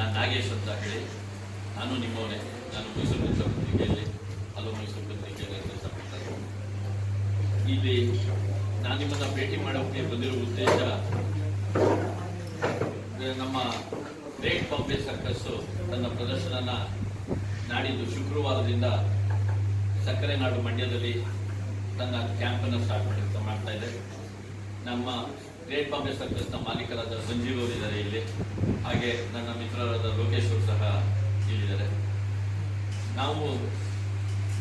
ನಾನು ನಾಗೇಶ್ ಅಂತ ಹೇಳಿ ನಾನು ನಿಮ್ಮವನೇ ನಾನು ಮೈಸೂರು ಮಿತ್ರ ಪತ್ರಿಕೆಯಲ್ಲಿ, ಹಲವು ಮೈಸೂರು ಪತ್ರಿಕೆಯಲ್ಲಿ ಕೆಲಸ ಮಾಡ್ತಾ ಇದ್ದೀನಿ. ಇಲ್ಲಿ ನಾನು ನಿಮ್ಮನ್ನು ಭೇಟಿ ಮಾಡೋಕ್ಕೆ ಬಂದಿರೋ ಉದ್ದೇಶ ನಮ್ಮ ಗ್ರೇಟ್ ಬಾಂಬೆ ಸರ್ಕಸ್ಸು ತನ್ನ ಪ್ರದರ್ಶನನ ನಾಡಿದ್ದು ಶುಕ್ರವಾರದಿಂದ ಸಕ್ಕರೆ ನಾಡು ಮಂಡ್ಯದಲ್ಲಿ ತನ್ನ ಕ್ಯಾಂಪನ್ನು ಸ್ಟಾರ್ಟ್ ಮಾಡಿ ಮಾಡ್ತಾ ಇದೆ ನಮ್ಮ ಗ್ರೇಟ್ ಬಾಂಬೆ ಸರ್ಕಸ್ನ ಮಾಲೀಕರಾದ ಸಂಜೀವ್ ಅವರಿದ್ದಾರೆ ಇಲ್ಲಿ. ಹಾಗೆ ನನ್ನ ಮಿತ್ರರಾದ ಲೋಕೇಶ್ ಅವರು ಸಹ ಇಲ್ಲಿದ್ದಾರೆ. ನಾವು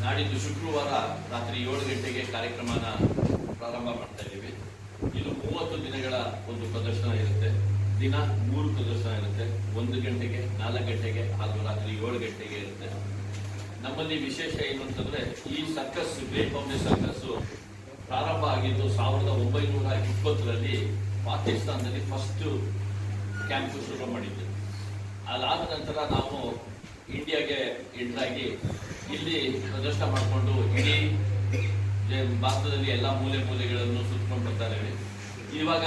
ನಾಡಿದ್ದು ಶುಕ್ರವಾರ ರಾತ್ರಿ ಏಳು ಗಂಟೆಗೆ ಕಾರ್ಯಕ್ರಮನ ಪ್ರಾರಂಭ ಮಾಡ್ತಾ ಇದ್ದೀವಿ. ಇದು ಮೂವತ್ತು ದಿನಗಳ ಒಂದು ಪ್ರದರ್ಶನ ಇರುತ್ತೆ. ದಿನ ಮೂರು ಪ್ರದರ್ಶನ ಇರುತ್ತೆ. ಒಂದು ಗಂಟೆಗೆ, ನಾಲ್ಕು ಗಂಟೆಗೆ ಹಾಗೂ ರಾತ್ರಿ ಏಳು ಗಂಟೆಗೆ ಇರುತ್ತೆ. ನಮ್ಮಲ್ಲಿ ವಿಶೇಷ ಏನು ಅಂತಂದ್ರೆ ಈ ಸರ್ಕಸ್ ಗ್ರೇಟ್ ಬಾಂಬೆ ಸರ್ಕಸ್ ಪ್ರಾರಂಭ ಆಗಿದ್ದು ಸಾವಿರದ ಒಂಬೈನೂರ ಇಪ್ಪತ್ತರಲ್ಲಿ ಪಾಕಿಸ್ತಾನದಲ್ಲಿ ಫಸ್ಟ್ ಕ್ಯಾಂಪ್ ಶುರು ಮಾಡಿದ್ದು. ಅದಾದ ನಂತರ ನಾವು ಇಂಡಿಯಾಗೆ ಎಂಟ್ರಾಗಿ ಇಲ್ಲಿ ಪ್ರದರ್ಶನ ಮಾಡಿಕೊಂಡು ಇಡೀ ಭಾರತದಲ್ಲಿ ಎಲ್ಲ ಮೂಲೆ ಮೂಲೆಗಳನ್ನು ಸುತ್ತಕೊಂಡು ಬರ್ತಾ ಇದ್ದೀವಿ ಇವಾಗ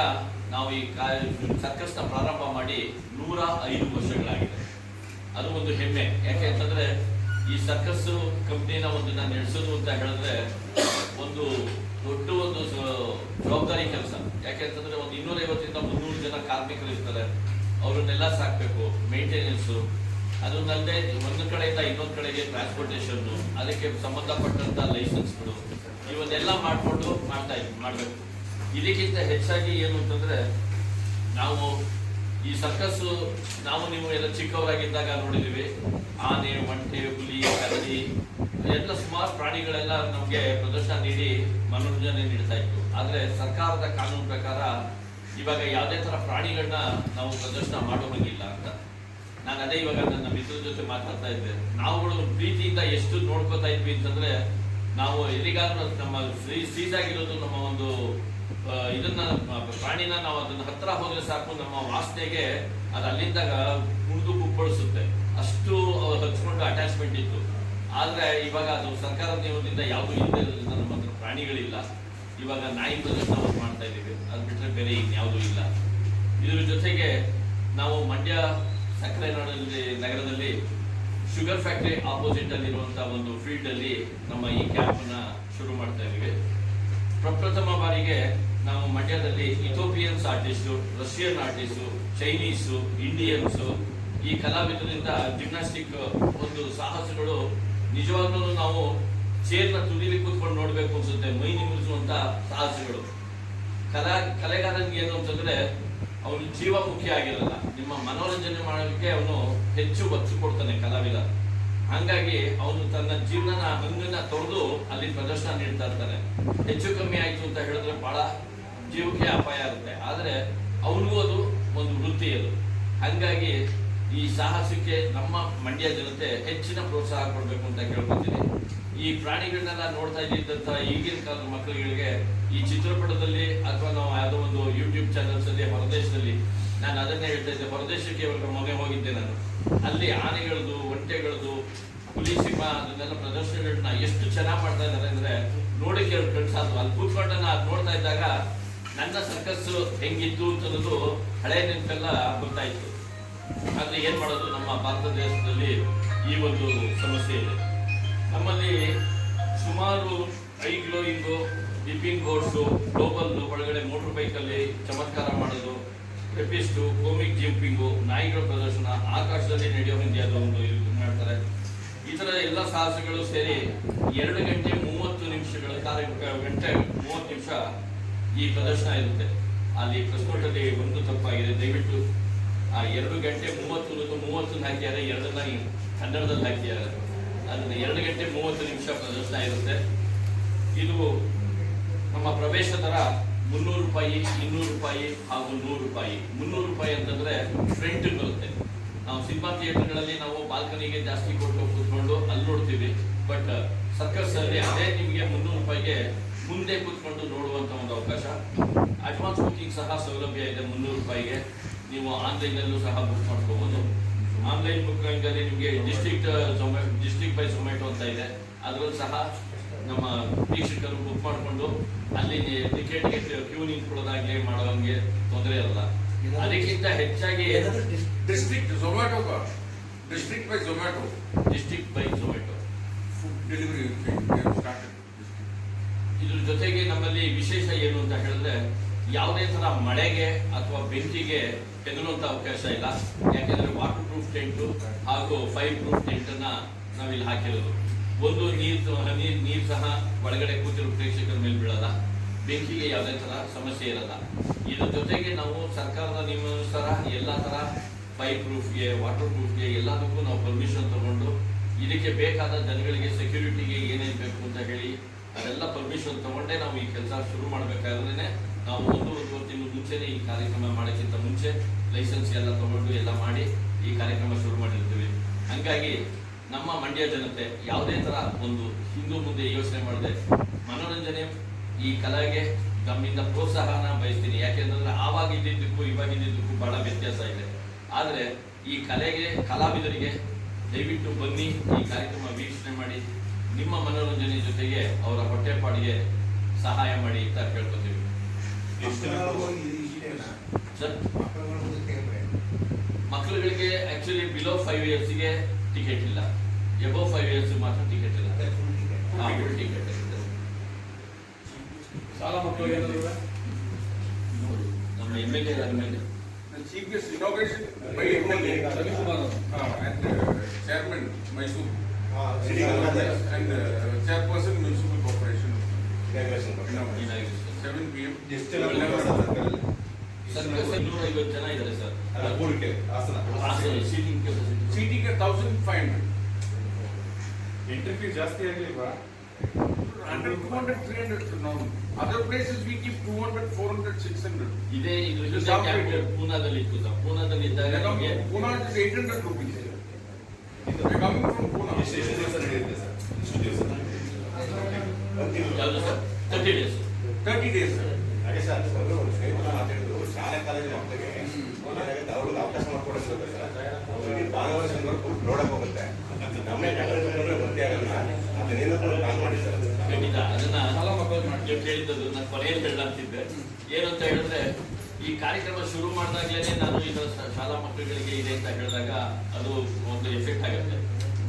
ನಾವು ಈ ಸರ್ಕಸ್ನ ಪ್ರಾರಂಭ ಮಾಡಿ ನೂರ ಐದು ವರ್ಷಗಳಾಗಿದೆ. ಅದು ಒಂದು ಹೆಮ್ಮೆ. ಯಾಕೆ ಅಂತಂದ್ರೆ ಈ ಸರ್ಕಸ್ ಕಂಪ್ನಿನ ಒಂದು ನಾನು ನಡೆಸೋದು ಅಂತ ಹೇಳಿದ್ರೆ, ಒಂದು ದೊಡ್ಡ ಒಂದು ಜವಾಬ್ದಾರಿ ಕೆಲಸ. ಯಾಕೆ ಅಂತಂದ್ರೆ ಒಂದು ಇನ್ನೂರೈವತ್ತರಿಂದ ಮುನ್ನೂರು ಜನ ಕಾರ್ಮಿಕರು ಇರ್ತಾರೆ. ಅವ್ರನ್ನೆಲ್ಲ ಸಾಕ್ಬೇಕು ಮೇಂಟೆನೆನ್ಸು ಅದನ್ನಲ್ಲದೆ ಒಂದು ಕಡೆಯಿಂದ ಇನ್ನೊಂದು ಕಡೆಗೆ ಟ್ರಾನ್ಸ್ಪೋರ್ಟೇಷನ್ ಅದಕ್ಕೆ ಸಂಬಂಧಪಟ್ಟಂತ ಲೈಸೆನ್ಸ್ಗಳು ಇವನ್ನೆಲ್ಲ ಮಾಡಿಕೊಂಡು ಮಾಡ್ತಾ ಮಾಡಬೇಕು. ಇದಕ್ಕಿಂತ ಹೆಚ್ಚಾಗಿ ಏನು ಅಂತಂದ್ರೆ, ನಾವು ಈ ಸರ್ಕಸ್ ನಾವು ನೀವು ಎಲ್ಲ ಚಿಕ್ಕವರಾಗಿದ್ದಾಗ ನೋಡಿದ್ದೀವಿ. ಆನೆ, ಒಂಟೆ, ಹುಲಿ ಕರಡಿ ಎಲ್ಲ ಸುಮಾರು ಪ್ರಾಣಿಗಳೆಲ್ಲ ನಮಗೆ ಪ್ರದರ್ಶನ ನೀಡಿ ಮನೋರಂಜನೆ ನೀಡ್ತಾ ಇತ್ತು. ಆದ್ರೆ ಸರ್ಕಾರದ ಕಾನೂನು ಪ್ರಕಾರ ಇವಾಗ ಯಾವುದೇ ಥರ ಪ್ರಾಣಿಗಳನ್ನ ನಾವು ಪ್ರದರ್ಶನ ಮಾಡೋ ಹಾಗಿಲ್ಲ ಅಂತ. ನಾನು ಅದೇ ಇವಾಗ ನನ್ನ ಮಿತ್ರ ಜೊತೆ ಮಾತಾಡ್ತಾ ಇದ್ದೆ. ನಾವುಗಳು ಪ್ರೀತಿಯಿಂದ ಎಷ್ಟು ನೋಡ್ಕೋತಾ ಇದ್ವಿ ಅಂತಂದ್ರೆ ನಾವು ಎಲ್ಲಿಗಾದ್ರೂ ನಮ್ಮ ಸೀಸಾಗಿರೋದು ನಮ್ಮ ಒಂದು ಇದನ್ನ ಪ್ರಾಣಿನ ನಾವು ಅದನ್ನ ಹತ್ರ ಹೋದ್ರೆ ಸಾಕು, ನಮ್ಮ ವಾಸನೆಗೆ ಅದು ಅಲ್ಲಿಂದ ಕುಡಿದು ಕುಪ್ಪಳಿಸುತ್ತೆ. ಅಷ್ಟು ಅವ್ರು ಹಚ್ಕೊಂಡು ಅಟ್ಯಾಚ್ಮೆಂಟ್ ಇತ್ತು. ಆದ್ರೆ ಇವಾಗ ಅದು ಸರ್ಕಾರದ ನಿಯಮದಿಂದ ಯಾವುದು ಇಲ್ಲದೆ ನಮ್ಮ ಹತ್ರ ಪ್ರಾಣಿಗಳಿಲ್ಲ. ಇವಾಗ ನಾಯಿ ನಾವು ಮಾಡ್ತಾ ಇದ್ದೀವಿ. ಅದು ಬಿಟ್ಟರೆ ಬೇರೆ ಇನ್ಯಾವುದೂ ಇಲ್ಲ. ಇದ್ರ ಜೊತೆಗೆ ನಾವು ಮಂಡ್ಯ ಸಕ್ಕರೆ ನಾಡಲ್ಲಿ, ನಗರದಲ್ಲಿ ಶುಗರ್ ಫ್ಯಾಕ್ಟರಿ ಆಪೋಸಿಟ್ ಅಲ್ಲಿ ಇರುವಂತಹ ಒಂದು ಫೀಲ್ಡ್ ಅಲ್ಲಿ ನಮ್ಮ ಈ ಕ್ಯಾಂಪ್ ಶುರು ಮಾಡ್ತಾ ಇದ್ದೀವಿ. ಪ್ರಪ್ರಥಮ ಬಾರಿಗೆ ಮಂಡ್ಯದಲ್ಲಿ Ethiopians artist Russian artist Chinese Indians ಈ ಕಲಾವಿದರಿಂದ ಜಿಮ್ನಾಸ್ಟಿಕ್ ಒಂದು ಸಾಹಸಗಳು ನಿಜವಾಗ್ಲೂ ನಾವು ಚೇರ್ನ ತುದಿಲಿ ಕೂತ್ಕೊಂಡು ನೋಡಬೇಕು ಅನ್ಸುತ್ತೆ, ಮೈ ನಿಮಿಸುವಂತ ಸಾಹಸಗಳು. ಕಲಾ, ಕಲೆಗಾರನಿಗೆ ಏನು ಅಂತಂದ್ರೆ, ಅವನು ಜೀವ ಮುಖ್ಯ ಆಗಿರಲ್ಲ. ನಿಮ್ಮ ಮನೋರಂಜನೆ ಮಾಡೋದಕ್ಕೆ ಅವನು ಹೆಚ್ಚು ಒತ್ತು ಕೊಡ್ತಾನೆ ಕಲಾವಿದ. ಹಂಗಾಗಿ ಅವನು ತನ್ನ ಜೀವನ ಹಂಗನ್ನ ತೊಡೆದು ಅಲ್ಲಿ ಪ್ರದರ್ಶನ ನೀಡ್ತಾ ಇರ್ತಾನೆ. ಹೆಚ್ಚು ಕಮ್ಮಿ ಆಯ್ತು ಅಂತ ಹೇಳಿದ್ರೆ ಬಹಳ ಜೀವಕ್ಕೆ ಅಪಾಯ ಆಗುತ್ತೆ. ಆದರೆ ಅವನಿಗೂ ಅದು ಒಂದು ವೃತ್ತಿ ಅದು. ಹಂಗಾಗಿ ಈ ಸಾಹಸಕ್ಕೆ ನಮ್ಮ ಮಂಡ್ಯ ಜನತೆ ಹೆಚ್ಚಿನ ಪ್ರೋತ್ಸಾಹ ಕೊಡಬೇಕು ಅಂತ ಕೇಳ್ಕೊತೀನಿ. ಈ ಪ್ರಾಣಿಗಳನ್ನೆಲ್ಲ ನೋಡ್ತಾ ಇದ್ದಂತ ಈಗಿನ ಕಾಲದ ಮಕ್ಕಳುಗಳಿಗೆ ಈ ಚಿತ್ರಪಟದಲ್ಲಿ ಅಥವಾ ನಾವು ಯಾವುದೋ ಒಂದು ಯೂಟ್ಯೂಬ್ ಚಾನಲ್ಸ್ ಅಲ್ಲಿ ಹೊರದೇಶದಲ್ಲಿ ನಾನು ಅದನ್ನೇ ಹೇಳ್ತಾ ಇದ್ದೆ. ಹೊರದೇಶಕ್ಕೆ ಇವಾಗ ಮೊನ್ನೆ ಹೋಗಿದ್ದೆ ನಾನು. ಅಲ್ಲಿ ಆನೆಗಳದು, ಒಂಟೆಗಳದು, ಹುಲಿ, ಸಿಂಹ ಅದನ್ನೆಲ್ಲ ಪ್ರದರ್ಶನಗಳನ್ನ ಎಷ್ಟು ಚೆನ್ನಾಗಿ ಮಾಡ್ತಾ ಇದ್ದಾರೆ ಅಂದ್ರೆ ನೋಡಕ್ಕೆ ಎರಡು ಕಣ್ಣು ಸಾಲದು ಅಲ್ಲಿ ಕೂತ್ಕೊಂಡನ್ನ ನಾನು ನೋಡ್ತಾ ಇದ್ದಾಗ ನನ್ನ ಸರ್ಕಸ್ ಹೆಂಗಿತ್ತು ಅಂತನ್ನೋದು ಹಳೆ ನೆನಪೆಲ್ಲ ಗೊತ್ತಾಯಿತು ಆದರೆ ಏನು ಮಾಡೋದು, ನಮ್ಮ ಭಾರತ ದೇಶದಲ್ಲಿ ಈ ಒಂದು ಸಮಸ್ಯೆ ಇದೆ. ನಮ್ಮಲ್ಲಿ ಸುಮಾರು ಐ ಗ್ಲೋಯಿಂಗು ಡಿಪಿಂಗ್ ಬೋರ್ಡ್ಸು ಗ್ಲೋಬಲ್ ಒಳಗಡೆ ಮೋಟರ್ ಬೈಕಲ್ಲಿ ಚಮತ್ಕಾರ ಮಾಡೋದು ಟೆಪಿಸ್ಟು ಕೋಮಿಕ್ ಜಂಪಿಂಗು, ನಾಯಿಗಳ ಪ್ರದರ್ಶನ, ಆಕಾಶದಲ್ಲಿ ನಡೆಯೋ ಇಂಡಿಯಾದ ಒಂದು ಮಾಡ್ತಾರೆ. ಈ ಥರ ಎಲ್ಲ ಸಾಹಸಗಳು ಸೇರಿ ಎರಡು ಗಂಟೆ ಮೂವತ್ತು ನಿಮಿಷಗಳ ಕಾರ್ಯಕ್ರಮ ಗಂಟೆ ಮೂವತ್ತು ನಿಮಿಷ ಈ ಪ್ರದರ್ಶನ ಇರುತ್ತೆ. ಅಲ್ಲಿ ಪ್ರಸ್ಫೋಟದಲ್ಲಿ ಒಂದು ತಪ್ಪಾಗಿದೆ. ದಯವಿಟ್ಟು ಆ ಎರಡು ಗಂಟೆ ಮೂವತ್ತು ಮೂವತ್ತೊಂದು ಹಾಕಿದ್ದಾರೆ ಎರಡನ್ನ ಕನ್ನಡದಲ್ಲಿ ಹಾಕಿದ್ದಾರೆ ಅದನ್ನ ಎರಡು ಗಂಟೆ ಮೂವತ್ತು ನಿಮಿಷ ಪ್ರದರ್ಶನ ಇರುತ್ತೆ. ಇದು ನಮ್ಮ ಪ್ರವೇಶ ದರ ಮುನ್ನೂರು ರೂಪಾಯಿ, ಇನ್ನೂರು ರೂಪಾಯಿ ಹಾಗೂ ನೂರು ರೂಪಾಯಿ. ಮುನ್ನೂರು ರೂಪಾಯಿ ಅಂತಂದ್ರೆ ಫ್ರಂಟ್ ಬರುತ್ತೆ. ನಾವು ಸಿನಿಮಾ ಥಿಯೇಟರ್ಗಳಲ್ಲಿ ನಾವು ಬಾಲ್ಕನಿಗೆ ಜಾಸ್ತಿ ಕೊಟ್ಟು ಕೂತ್ಕೊಂಡು ಅಲ್ಲಿ ನೋಡ್ತೀವಿ. ಬಟ್ ಸರ್ಕಸ್ ಅಲ್ಲಿ ಅದೇ ನಿಮಗೆ ಮುನ್ನೂರು ರೂಪಾಯಿಗೆ ಮುಂದೆ ಕೂತ್ಕೊಂಡು ನೋಡುವಂಥ ಒಂದು ಅವಕಾಶ. ಅಡ್ವಾನ್ಸ್ ಬುಕ್ಕಿಂಗ್ ಸಹ ಸೌಲಭ್ಯ ಇದೆ ಮುನ್ನೂರು ರೂಪಾಯಿಗೆ. ನೀವು ಆನ್ಲೈನಲ್ಲೂ ಸಹ ಬುಕ್ ಮಾಡ್ಕೋಬೋದು. ಆನ್ಲೈನ್ ಬುಕ್ಕಿಂಗಲ್ಲಿ ನಿಮಗೆ district Zomato district by Zomato ಅಂತ ಇದೆ. ಅದರಲ್ಲೂ ಸಹ ನಮ್ಮ ವೀಕ್ಷಕರು ಬುಕ್ ಮಾಡಿಕೊಂಡು ಅಲ್ಲಿ ಟಿಕೆಟ್ಗೆ ಕ್ಯೂ ನಿಂತ್ಕೊಳ್ಳೋದಾಗಲಿ ಮಾಡೋಂಗೆ ತೊಂದರೆ ಇಲ್ಲ ಅದಕ್ಕಿಂತ ಹೆಚ್ಚಾಗಿ district Zomato district by. Zomato district by Zomato food delivery start ಇದ್ರ ಜೊತೆಗೆ ನಮ್ಮಲ್ಲಿ ವಿಶೇಷ ಏನು ಅಂತ ಹೇಳಿದ್ರೆ ಯಾವುದೇ ತರ ಮಳೆಗೆ ಅಥವಾ ಬೆಂಕಿಗೆ ತೆಗಲುವಂತ ಅವಕಾಶ ಇಲ್ಲ. ಯಾಕೆಂದ್ರೆ ವಾಟರ್ ಪ್ರೂಫ್ ಟೆಂಟು ಹಾಗೂ ಫೈರ್ ಪ್ರೂಫ್ ಟೆಂಟ್ ಅನ್ನ ನಾವಿಲ್ಲಿ ಹಾಕಿರೋದು. ಒಂದು ನೀರು ನೀರ್, ನೀರು ಸಹ ಒಳಗಡೆ ಕೂತಿರೋ ಪ್ರೇಕ್ಷಕರ ಮೇಲೆ ಬೀಳಲ್ಲ. ಬೆಂಕಿಗೆ ಯಾವುದೇ ತರ ಸಮಸ್ಯೆ ಇರಲ್ಲ. ಇದ್ರ ಜೊತೆಗೆ ನಾವು ಸರ್ಕಾರದ ನಿಯಮಾನುಸಾರ ಎಲ್ಲ ತರ ಫೈರ್ ಪ್ರೂಫ್ಗೆ ವಾಟರ್ ಪ್ರೂಫ್ಗೆ ಎಲ್ಲದಕ್ಕೂ ನಾವು ಪರ್ಮಿಷನ್ ತಗೊಂಡು ಇದಕ್ಕೆ ಬೇಕಾದ ಜನಗಳಿಗೆ ಸೆಕ್ಯೂರಿಟಿಗೆ ಏನೇನು ಬೇಕು ಅಂತ ಹೇಳಿ ಅದೆಲ್ಲ ಪರ್ಮಿಷನ್ ತಗೊಂಡೇ ನಾವು ಈ ಕೆಲಸ ಶುರು ಮಾಡಬೇಕಾದ್ರೆ ನಾವು ಒಂದು ಒಂದು ತಿಂಗಳು ಮುಂಚೆನೇ ಈ ಕಾರ್ಯಕ್ರಮ ಮಾಡೋಕ್ಕಿಂತ ಮುಂಚೆ ಲೈಸೆನ್ಸ್ ಎಲ್ಲ ತಗೊಂಡು ಎಲ್ಲ ಮಾಡಿ ಈ ಕಾರ್ಯಕ್ರಮ ಶುರು ಮಾಡಿರ್ತೀವಿ. ಹಂಗಾಗಿ ನಮ್ಮ ಮಂಡ್ಯ ಜನತೆ ಯಾವುದೇ ಥರ ಒಂದು ಹಿಂದೂ ಮುಂದೆ ಯೋಚನೆ ಮಾಡದೆ ಮನೋರಂಜನೆ ಈ ಕಲೆಗೆ ನಮ್ಮಿಂದ ಪ್ರೋತ್ಸಾಹನ ಬಯಸ್ತೀನಿ. ಯಾಕೆಂತಂದ್ರೆ ಆವಾಗ ಇದ್ದಿದ್ದಕ್ಕೂ ಇವಾಗ ಇದ್ದಿದ್ದಕ್ಕೂ ಬಹಳ ವ್ಯತ್ಯಾಸ ಇದೆ. ಆದರೆ ಈ ಕಲೆಗೆ, ಕಲಾವಿದರಿಗೆ ದಯವಿಟ್ಟು ಬನ್ನಿ, ಈ ಕಾರ್ಯಕ್ರಮ ವೀಕ್ಷಣೆ ಮಾಡಿ. ನಿಮ್ಮ ಮನೋರಂಜನೆ ಜೊತೆಗೆ ಅವರ ಹೊಟ್ಟೆಪಾಡಿಗೆ ಸಹಾಯ ಮಾಡಿ ಅಂತ ಕೇಳ್ಕೊತೀವಿ. ಸರ್? ಮಕ್ಕಳುಗಳಿಗೆ ಆಕ್ಚುಲಿ ಬಿಲೋ ಫೈವ್ ಇಯರ್ಸ್ಗೆ ಟಿಕೆಟ್ ಇಲ್ಲ. ಎಬೋ ಫೈವ್ ಇಯರ್ಸ್ ಮಾತ್ರ ಟಿಕೆಟ್ ಇಲ್ಲ. ಫುಲ್ ಟಿಕೆಟ್ ಸಾಲ ಮಕ್ಕಳಿಗೆ ನಮ್ಮ ಎಂ ಎಲ್ ಎ ಮೇಲೆ by MLA ರವಿಕುಮಾರ್ ಅವರು uh, and uh, chairman Mysore city and uh, chairperson municipal corporation. Inauguration Inauguration. Seven PM. ಎಷ್ಟೆಲ್ಲ ಸರ್ಕಲ್ ಸರ್ಕಸ್ ಇನ್ನೂರೈವತ್ತು ಜನ ಇದ್ದಾರೆ ಸರ್ ಅಲ್ಲ ಕೂರಿಕೆ Hassan seating capacity Seating at thousand five hundred. Entry fees ಜಾಸ್ತಿ ಆಗಲಿಲ್ವಾ Hundred, two hundred, three hundred now. Other places we keep two hundred, four hundred, six hundred. ಇದೇ ಇದು ಇದು capital capital. ಪೂನಾದಲ್ಲಿ ಇತ್ತು ಸರ್ ಪೂನಾದಲ್ಲಿ ಇದ್ದಾಗ ನಮಗೆ Pune is eight thirty days. ಹಾಗೆ sir ಅವರು ಸ್ನೇಹಿತರು ಮಾತಾಡಿದ್ರು ಶಾಲೆ ಕಾಲೇಜು ಮಕ್ಕಳಿಗೆ ಅವ್ರಿಗೆ ಅವಕಾಶ ಮಾಡ್ಕೊಡೋದು ಅವ್ರಿಗೆ ಭಾಗವಹಿಸಿದವರು ನೋಡಕ್ ಹೋಗುತ್ತೆ ನಮ್ಮೇ ಗೊತ್ತೇ ಆಗಲ್ಲ ಅದನ್ನೇನೋ ಮಾಡಿ ಸರ್ ಖಂಡಿತ ಅದನ್ನ ಸಾಲ ಮಕ್ಕಳು ಮಾಡಿ ನೀವು ಕೇಳಿದ್ದದು ನಾನು ಕೊನೆಯಲ್ಲಿ ಹೇಳ ಅಂತಿದ್ದೆ ಏನಂತ ಹೇಳಿದ್ರೆ ಈ ಕಾರ್ಯಕ್ರಮ ಶುರು ಮಾಡಿದಾಗಲೇ ನಾನು ಶ- ಶಾಲಾ ಮಕ್ಕಳುಗಳಿಗೆ ಇದೆ ಅಂತ ಹೇಳಿದಾಗ ಅದು ಒಂದು ಎಫೆಕ್ಟ್ ಆಗುತ್ತೆ.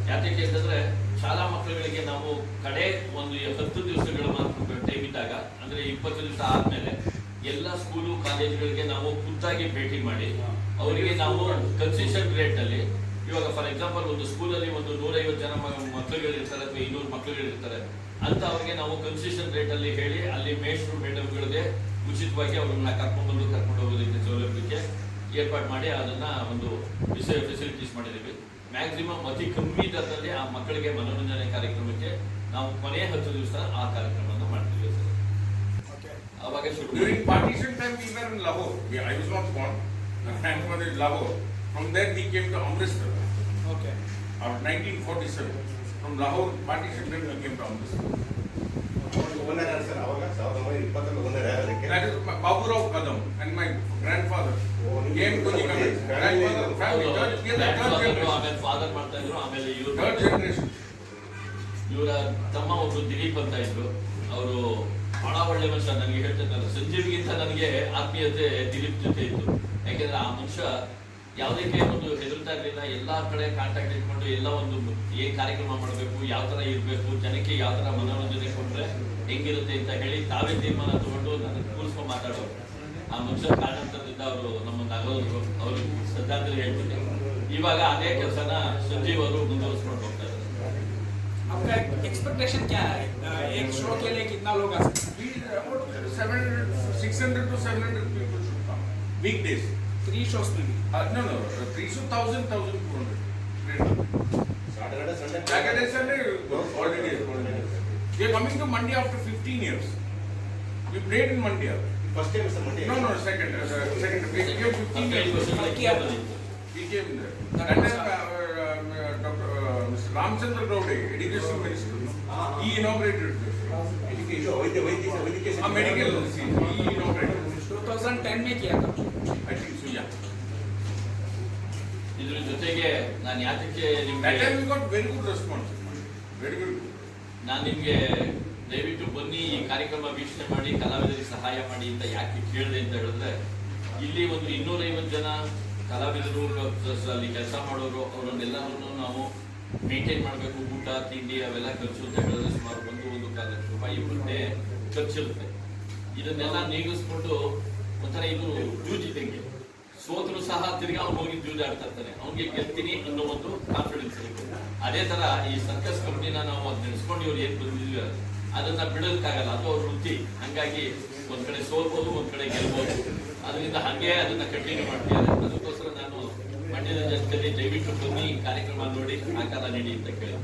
ಯಾತಕ್ಕೆ ಅಂತಂದ್ರೆ ಶಾಲಾ ಮಕ್ಕಳುಗಳಿಗೆ ನಾವು ಕಡೆ ಒಂದು ಹತ್ತು ದಿವಸಗಳ ಟೈಮ್ ಇದ್ದಾಗ, ಅಂದ್ರೆ ಇಪ್ಪತ್ತು ದಿವಸ ಆದ್ಮೇಲೆ ಎಲ್ಲ ಸ್ಕೂಲು ಕಾಲೇಜುಗಳಿಗೆ ನಾವು ಖುದ್ದಾಗಿ ಭೇಟಿ ಮಾಡಿ, ಅವರಿಗೆ ನಾವು ಕನ್ಸೆಷನ್ ರೇಟ್ ಅಲ್ಲಿ, ಇವಾಗ ಫಾರ್ ಎಕ್ಸಾಂಪಲ್ ಒಂದು ಸ್ಕೂಲಲ್ಲಿ ಒಂದು ನೂರೈವತ್ತು ಜನ ಮಕ್ಕಳುಗಳಿರ್ತಾರೆ ಅಥವಾ ಇನ್ನೂರು ಮಕ್ಕಳುಗಳಿರ್ತಾರೆ, ಅಂತ ಅವ್ರಿಗೆ ನಾವು ಕನ್ಸೆಷನ್ ರೇಟ್ ಅಲ್ಲಿ ಹೇಳಿ, ಅಲ್ಲಿ ಮೇಷ್ಟ್ರು ಮೇಡಮ್ಗಳಿಗೆ ಉಚಿತವಾಗಿ ಅವ್ರನ್ನ ಕರ್ಕೊಂಡು ಬಂದು ಕರ್ಕೊಂಡು ಹೋಗೋದಕ್ಕೆ ಸೌಲಭ್ಯಕ್ಕೆ ಏರ್ಪಾಡು ಮಾಡಿ ಅದನ್ನು ಒಂದು ಫೆಸಿಲಿಟೀಸ್ ಮಾಡಿದ್ದೀವಿ. ಮ್ಯಾಕ್ಸಿಮಮ್ ಅತಿ ಕಮ್ಮಿ ದರದಲ್ಲಿ ಆ ಮಕ್ಕಳಿಗೆ ಮನೋರಂಜನೆ ಕಾರ್ಯಕ್ರಮಕ್ಕೆ ನಾವು ಕೊನೆಯ ಹತ್ತು ದಿವಸ ಆ ಕಾರ್ಯಕ್ರಮವನ್ನು ಮಾಡ್ತೀವಿ ಸರ್. ಓಕೆ ಅವಾಗ ಸರ್ ಯುರಿಂಗ್ ಟೈಮ್ ಮೇಲೆ ಲಾಭ time phone in ಲಾಭೋ from they the game okay Oh, third, we are the third ಆಮೇಲೆ ಫಾದರ್ ಮಾಡ್ತಾ ಇದ್ರು ಆಮೇಲೆ generation. ಇವರ ತಮ್ಮ ಒಬ್ರು ದಿಲೀಪ್ ಅಂತ ಇದ್ರು ಅವರು ಬಹಳ ಒಳ್ಳೆ ಮನುಷ್ಯ ನನಗೆ ಹೇಳ್ತಿದ್ದಾರೆ ಸಂಜೀವ್ಗಿಂತ ನನಗೆ ಆತ್ಮೀಯತೆ ದಿಲೀಪ್ ಜೊತೆ ಇತ್ತು ಯಾಕೆಂದ್ರೆ ಆ ಮನುಷ್ಯ ಯಾವುದಕ್ಕೆ ಒಂದು ಹೆದರ್ತಾ ಇರಲಿಲ್ಲ ಎಲ್ಲಾ ಕಡೆ ಕಾಂಟ್ಯಾಕ್ಟ್ ಇಟ್ಕೊಂಡು ಎಲ್ಲ ಒಂದು ಏನ್ ಕಾರ್ಯಕ್ರಮ ಮಾಡಬೇಕು ಯಾವ ತರ ಇರಬೇಕು ಜನಕ್ಕೆ ಯಾವ ತರ ಮನೋರಂಜನೆ ಕೊಟ್ರೆ ಹೆಂಗಿರುತ್ತೆ ಅಂತ ಹೇಳಿ ತಾವೇ ತೀರ್ಮಾನ ತಗೊಂಡು ನನಗೆ ಕೂರಿಸ್ಕೊಂಡು ಮಾತಾಡೋರು ಆ ಮನುಷ್ಯ ಕಾರಣಾಂತರದಿಂದ ಅವರು ನಮ್ಮನ್ನ ಅಗೋದ್ರು ಅವರು ಶ್ರದ್ಧಾಂಜಲಿ ಹೇಳ್ಬಿಟ್ಟು ಇವಾಗ ಅದೇ ಕೆಲಸನ ಸಂಜೀವ್ ಅವರು ಮುಂದುವರಿಸ್ಕೊಂಡು ಹೋಗ್ತಾ ಇದ್ದಾರೆ आपका एक्सपेक्टेशन क्या है अ, एक शो के लिए कितना लोग आ सकते We, about 700, 600 to 700 people should come. Weekdays. हैं ತ್ರೀಶ್ ಹೌಸ್ ನಲ್ಲಿ no three thousand thousand two hundred ಯಾಕಂದ್ರೆ sir already we coming to Mandya after fifteen years you played in Mandya first time sir Mandya no no second second we came fifteen years we came in that doctor mister Ramachandra Gowda education minister ಈ inaugurated education ವೈದ್ಯ ವೈದ್ಯ ವೈದ್ಯಕೀಯ medical ಈ inaugurated 2010 में किया था I think so, yeah. ಇದ್ರ ಜೊತೆಗೆ ನಾನು ಯಾತಕ್ಕೆ That ನಿಮ್ಗೆ time we got very good response. Very good. ನಾನು ನಿಮ್ಗೆ ದಯವಿಟ್ಟು ಬನ್ನಿ ಈ ಕಾರ್ಯಕ್ರಮ ವೀಕ್ಷಣೆ ಮಾಡಿ ಕಲಾವಿದರಿಗೆ ಸಹಾಯ ಮಾಡಿ ಅಂತ ಯಾಕೆ ಕೇಳಿದೆ ಅಂತ ಹೇಳಿದ್ರೆ ಇಲ್ಲಿ ಒಂದು ಇನ್ನೂರೈವತ್ತು ಜನ ಕಲಾವಿದರು ಪ್ಲಸ್ ಅಲ್ಲಿ ಕೆಲಸ ಮಾಡೋರು ಅವರನ್ನೆಲ್ಲರನ್ನು ನಾವು ಮೇಂಟೈನ್ ಮಾಡಬೇಕು ಊಟ ತಿಂಡಿ ಅವೆಲ್ಲ ಖರ್ಚು ಅಂತ ಹೇಳಿದ್ರೆ ಸುಮಾರು ಒಂದು ಒಂದು ಕಾಲ ಲಕ್ಷ ರೂಪಾಯಿ ಬಟ್ಟೆ ಖರ್ಚಿರುತ್ತೆ ಇದನ್ನೆಲ್ಲ ನೀಗಿಸ್ಕೊಂಡು ಒಂಥರ ಇದು ಜೂಜಿದಂಗೆ ಸೋತರು ಸಹ ತಿರ್ಗಿ ಅವ್ನು ಹೋಗಿ ಜೂಜಾಡ್ತಾ ಇರ್ತಾನೆ. ಅವ್ನಿಗೆ ಗೆಲ್ತೀನಿ ಅನ್ನೋ ಒಂದು ಕಾನ್ಫಿಡೆನ್ಸ್ ಇರುತ್ತೆ. ಅದೇ ತರ ಈ ಸರ್ಕಸ್ ಕಂಪ್ನಿನ ನಾವು ಅದ್ ನೆನೆಸ್ಕೊಂಡು ಇವ್ರು ಏನ್ ಬಂದಿದ್ವಿ ಅದನ್ನ ಬಿಡೋದಕ್ಕಾಗಲ್ಲ. ಅದು ಅವ್ರ ವೃತ್ತಿ. ಹಂಗಾಗಿ ಒಂದ್ ಕಡೆ ಸೋಲ್ಬೋದು ಒಂದ್ ಕಡೆ ಗೆಲ್ಬೋದು. ಅದರಿಂದ ಹಂಗೆ ಅದನ್ನ ಕಂಟಿನ್ಯೂ ಮಾಡ್ತಿದ್ದಾರೆ ಅದಕ್ಕೋಸ್ಕರ ನಾನು ಮಂಡ್ಯದ ಜನತೆಯಲ್ಲಿ ದಯವಿಟ್ಟು ಬನ್ನಿ, ಕಾರ್ಯಕ್ರಮ ನೋಡಿ ಆಕಾರ ನೀಡಿ ಅಂತ ಕೇಳಿ